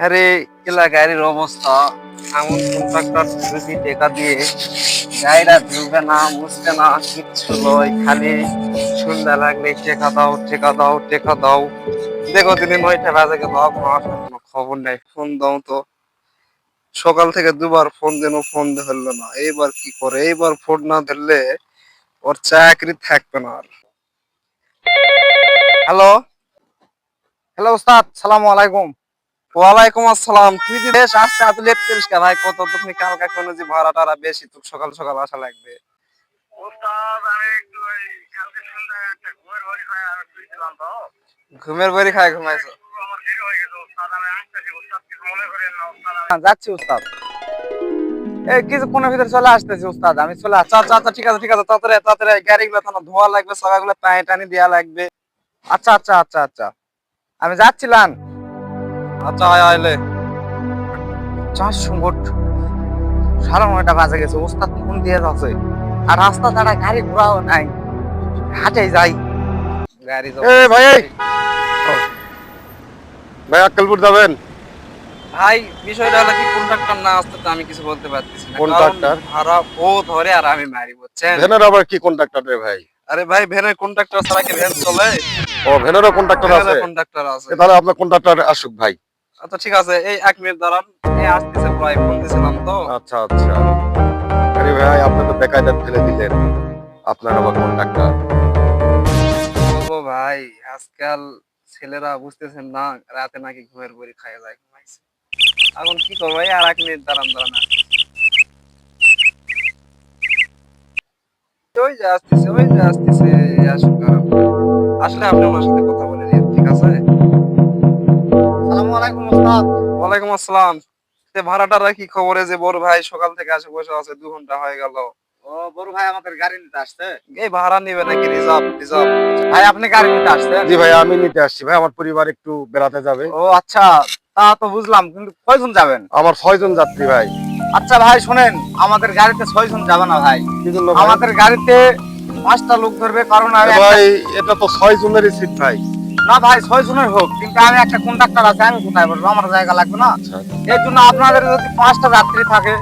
আরে, এলা গাড়ির অবস্থা। এমন কন্ট্রাক্টর যদি টেকা দিয়ে গাড়িটা ধুবে না, মুছবে না, কিচ্ছু নয়, খালি সন্ধ্যা লাগলে টেকা দাও টেকা দাও টেকা দাও। দেখো তিনি নয়টা বাজে গেল কোনো খবর নেই। ফোন দাও তো। সকাল থেকে দুবার ফোন দিন ফোন ধরলো না। এইবার কি করে? এইবার ফোন না ধরলে ওর চাকরি থাকবে না আর। হ্যালো? হ্যালো, ওস্তাদ, সালাম আলাইকুম। ওয়ালাইকুম আসসালাম। তুই যে বেশ আসতে এত লেট করিস কে ভাই কত তুমি কালকে কোনো যে ভাড়া টাড়া বেশি তো সকাল সকাল আসা লাগবে। ঘুমের বাড়ি খায় ঘুমাইছো? হয়ে কিছু যাচ্ছি উস্তাদ এই কিছুক্ষণের ভিতরে চলে আসতেছি উস্তাদ আমি চলে আচ্ছা আচ্ছা আচ্ছা ঠিক আছে ঠিক আছে তাড়াতাড়ি তাড়াতাড়ি গাড়িগুলো তো ধোয়া লাগবে সবাইগুলো পানি টানি দেওয়া লাগবে। আচ্ছা আচ্ছা আচ্ছা আচ্ছা। আমি যাচ্ছিলাম। আচ্ছা আয় আইলে চার সংকট সাড়ে নয়টা বাজে গেছে ওস্তাদ ফোন দিয়ে যাচ্ছে। আর রাস্তা ছাড়া গাড়ি ঘোরাও নাই। হাটে যাই। গাড়ি এ ভাই। ভাই আক্কেলপুর যাবেন? ভাই বিষয়টা হলো কি কন্ট্রাক্টর না আসতে তো আমি কিছু বলতে পারতেছি না? কারণ ভাড়া ও ধরে আর আমি মারি বুঝছেন? ভ্যানের আবার কি কন্ট্রাক্টর রে ভাই? আরে ভাই ভ্যানের কন্ট্রাক্টর ছাড়া কি ভ্যান চলে? ও ভ্যানেরও কন্ট্রাক্টর আছে। কন্ট্রাক্টর আছে। তাহলে আপনার কন্ট্রাক্টর আসুক ভাই। আচ্ছা ঠিক আছে এই এক মিনিট দাঁড়ান। এই আসতেছে প্রায় ফোন দিছিলাম তো। আচ্ছা আচ্ছা। আরে ভাই আপনি তো বেকায়দা ফেলে দিলেন। আপনার আবার কন্ট্রাক্টর ও ভাই আজকাল ছেলেরা বুঝতেছেন না রাতে নাকি ঘুমের বড়ি খাইয়ে যায় ঘুমাইছে। এখন কি করব ভাই আর এক মিনিট দাঁড়ান দাঁড়ান। ওই যে আসতেছে ওই যে আসতেছে আসলে আপনি ওনার সাথে কথা বলে নিন ঠিক আছে? ওয়ালাইকুম আসসালাম। তে ভাড়াটার কি খবরে? যে বড় ভাই সকাল থেকে আসে বসে আছে দু ঘণ্টা হয়ে গেল। ও বড় ভাই আমাদের গাড়ি নিতে আসছে? এই ভাড়া নিবে নাকি? Reserve reserve. ভাই আপনি গাড়ি নিতে আসছেন? জি ভাই আমি নিতে আসছি। ভাই আমার পরিবার একটু বেড়াতে যাবে। ও আচ্ছা। তা তো বুঝলাম কিন্তু কয়জন যাবেন? আমার ছয়জন যাত্রী ভাই। আচ্ছা ভাই শুনেন আমাদের গাড়িতে ছয়জন যাবে না ভাই। আমাদের গাড়িতে পাঁচটা লোক ধরবে কারণ ভাই এটা তো ছয় জনেরই সিট ভাই। না ভাই ছয় জনের হোক কিন্তু আমি একটা কন্ট্রাক্টর আছে আমি কোথায় বসবো? আমার জায়গা লাগবে না। আচ্ছা এর জন্য আপনাদের যদি পাঁচটা যাত্রী থাকে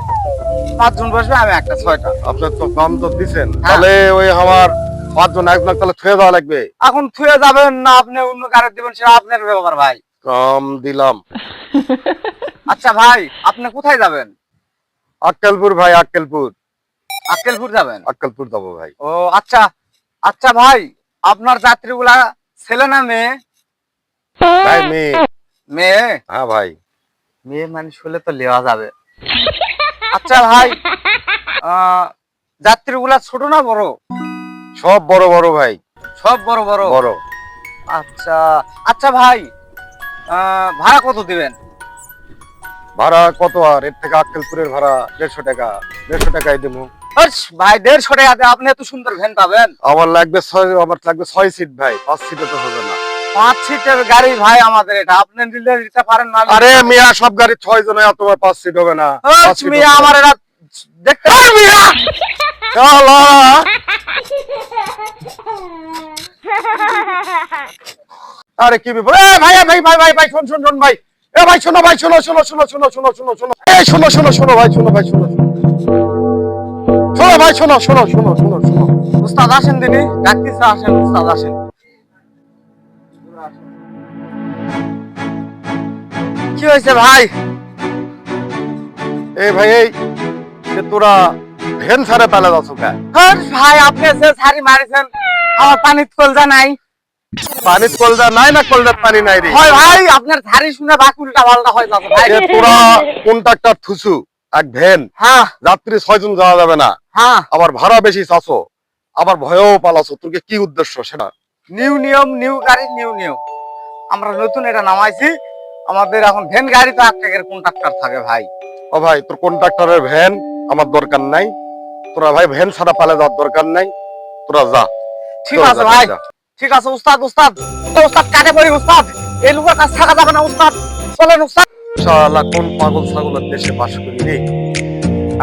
পাঁচজন বসবে আমি একটা ছয়টা। আপনার তো কম তো দিছেন। হ্যাঁ। তাহলে ওই আমার পাঁচজন একজন তাহলে থুয়ে দেওয়া লাগবে? এখন থুয়ে যাবেন না আপনি অন্য গাড়ি দিবেন সেটা আপনার ব্যাপার ভাই। কম দিলাম। আচ্ছা ভাই আপনি কোথায় যাবেন? আক্কেলপুর ভাই আক্কেলপুর। আক্কেলপুর যাবেন? আক্কেলপুর যাব ভাই। ও আচ্ছা। আচ্ছা ভাই আপনার যাত্রীগুলা ছেলে না মেয়ে? ভাই মেয়ে। মেয়ে? হ্যাঁ ভাই। মেয়ে মানুষ হলে তো লেওয়া যাবে। আচ্ছা ভাই যাত্রীগুলা ছোট না বড়? সব বড় বড় ভাই। সব বড় বড়? বড়। আচ্ছা আচ্ছা ভাই ভাড়া কত দিবেন? ভাড়া কত আর? এর থেকে আক্কেলপুরের ভাড়া দেড়শো টাকা। দেড়শো টাকায় দেবো ভাই দেড়শো টাকাতে আপনি এত সুন্দর ভ্যান পাবেন? আমার লাগবে ছয় আমার লাগবে ছয় সিট ভাই পাঁচ সিটে তো হবে না। পাঁচ সিটের গাড়ি ভাই আমাদের এটা আপনি নিলে নিতে পারেন না আরে মিয়া সব গাড়ি ছয় জন আর তোমার পাঁচ সিট হবে না। মিয়া আমার এটা দেখতে শালা! আরে কি বিপদ? এ ভাই ভাই ভাই ভাই ভাই শোন শোন শোন ভাই। এ ভাই শোনো ভাই শোনো শোনো শোনো শোনো শোনো শোনো শোনো। এই শোনো শোনো শোনো ভাই শোনো ভাই শোনো শোনো। ভাই শোনো শোনো শোনো শোনো শোনো। উস্তাদ আসেন দিনি ডাকতেছে আসেন উস্তাদ আসেন। কি হয়েছে ভাই? এই ভাই এই যে তোরা ভ্যান ছাড়ে পালা যাচ্ছ কে ভাই আপনি যে শাড়ি মারিছেন আমার পানির কলজা নাই। পানির কলজা নাই না কলজার পানি নাই রে? হয় ভাই আপনার শাড়ি শুনে বাকি উল্টা পাল্টা হয়ে যাবে ভাই। তোরা কোনটাক্টার থুসু? এক ভ্যান। হ্যাঁ। যাত্রী ছয়জন যাওয়া যাবে না। হ্যাঁ। আবার ভাড়া বেশি চাচ্ছ। আবার ভয়েও পালাছো তোর কি উদ্দেশ্য সেটা? নিউ নিয়ম নিউ গাড়ি নিউ নিয়ম। আমরা নতুন এটা নামাইছি। আমাদের এখন ভ্যান গাড়ি তো এক টাকার কন্ট্রাক্টর থাকে ভাই। ও ভাই তোর কন্ট্রাক্টরের ভ্যান আমার দরকার নাই। তোরা ভাই ভ্যান ছাড়া পালে যাওয়ার দরকার নাই। তোরা যা। ঠিক আছে ভাই। ঠিক আছে উস্তাদ উস্তাদ। উস্তাদ কাটে পড়ি উস্তাদ। এই লোকের কাছে থাকা যাবে না উস্তাদ। চলেন উস্তাদ। শালা কোন পাগল ছাগলের দেশে বাস করি রে?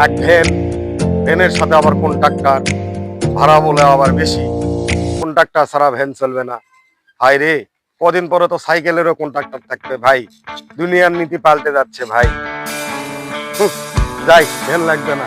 এক ভ্যান, ভ্যানের সাথে আবার কন্ট্রাক্টার ভাড়া বলে আবার বেশি। কন্ট্রাক্টার ছাড়া ভ্যান চলবে না। হাই রে, কদিন পরে তো সাইকেলেরও কন্ট্রাক্টার থাকবে ভাই? দুনিয়ার নীতি পাল্টে যাচ্ছে ভাই। যাই, ভ্যান লাগবে না।